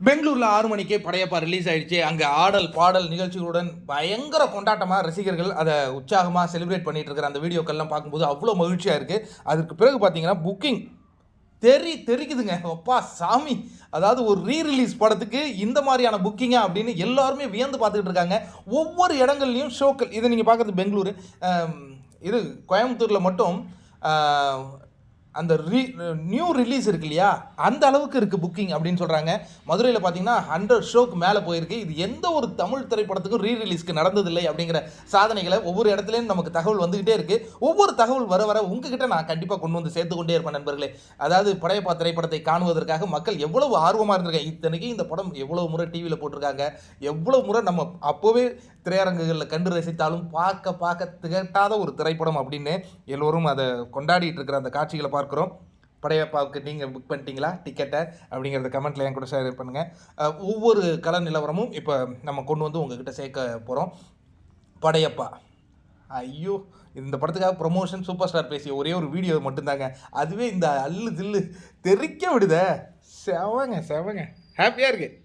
பெங்களூரில் ஆறு மணிக்கே படையப்பா ரிலீஸ் ஆயிடுச்சு. அங்கே ஆடல் பாடல் நிகழ்ச்சிகளுடன் பயங்கர கொண்டாட்டமாக ரசிகர்கள் அதை உற்சாகமாக செலிப்ரேட் பண்ணிட்டு இருக்கிற அந்த வீடியோக்கள்லாம் பார்க்கும்போது அவ்வளோ மகிழ்ச்சியாக இருக்குது அதுக்கு பிறகு பார்த்தீங்கன்னா புக்கிங் தெரி தெரிக்குதுங்க. அப்பா சாமி. அதாவது ஒரு ரீ ரிலீஸ் படத்துக்கு இந்த மாதிரியான புக்கிங்கா அப்படின்னு எல்லாருமே வியந்து பார்த்துக்கிட்டு இருக்காங்க. ஒவ்வொரு இடங்கள்லையும் ஷோக்கள் இதை நீங்கள் பார்க்குறது பெங்களூரு. இது கோயம்புத்தூரில் மட்டும் அந்த ரீ நியூ ரிலீஸ் இருக்கு இல்லையா? அந்த அளவுக்கு இருக்குது புக்கிங் அப்படின்னு சொல்கிறாங்க மதுரையில் பார்த்தீங்கன்னா ஹண்ட்ரட் ஷோக்கு மேலே போயிருக்கு. இது எந்த ஒரு தமிழ் திரைப்படத்துக்கும் ரீ ரிலீஸ்க்கு நடந்ததில்லை அப்படிங்கிற சாதனைகளை ஒவ்வொரு இடத்துலையும் நமக்கு தகவல் வந்துக்கிட்டே இருக்குது ஒவ்வொரு தகவல் வர வர உங்ககிட்ட நான் கண்டிப்பாக கொண்டு வந்து சேர்த்து கொண்டே இருப்பேன் நண்பர்களே. அதாவது படையப்பா திரைப்படத்தை காணுவதற்காக மக்கள் எவ்வளவு ஆர்வமாக இருந்திருக்காங்க. இத்தனைக்கு இந்த படம் எவ்வளோ முறை டிவியில் போட்டிருக்காங்க. எவ்வளோ முறை நம்ம அப்போவே திரையரங்குகளில் கண்டு ரசித்தாலும் பார்க்க பார்க்க திகட்டாத ஒரு திரைப்படம் அப்படின்னு எல்லோரும் அதை கொண்டாடிட்டு இருக்கிற அந்த காட்சிகளை பார்க்குறோம். படையப்பாவுக்கு நீங்கள் புக் பண்ணிட்டீங்களா? டிக்கெட்டை அப்படிங்கிறத கமெண்ட்டில் என் கூட ஷேர் பண்ணுங்கள் ஒவ்வொரு கல நிலவரமும் இப்போ நம்ம கொண்டு வந்து உங்ககிட்ட சேர்க்க போகிறோம் படையப்பா. ஐயோ இந்த படத்துக்காக ப்ரொமோஷன் சூப்பர் ஸ்டார் பேசிய ஒரே ஒரு வீடியோ மட்டும்தாங்க. அதுவே இந்த அல்லு தில்லு தெறிக்க விடுத. செவங்க செவங்க. ஹாப்பியாக இருக்குது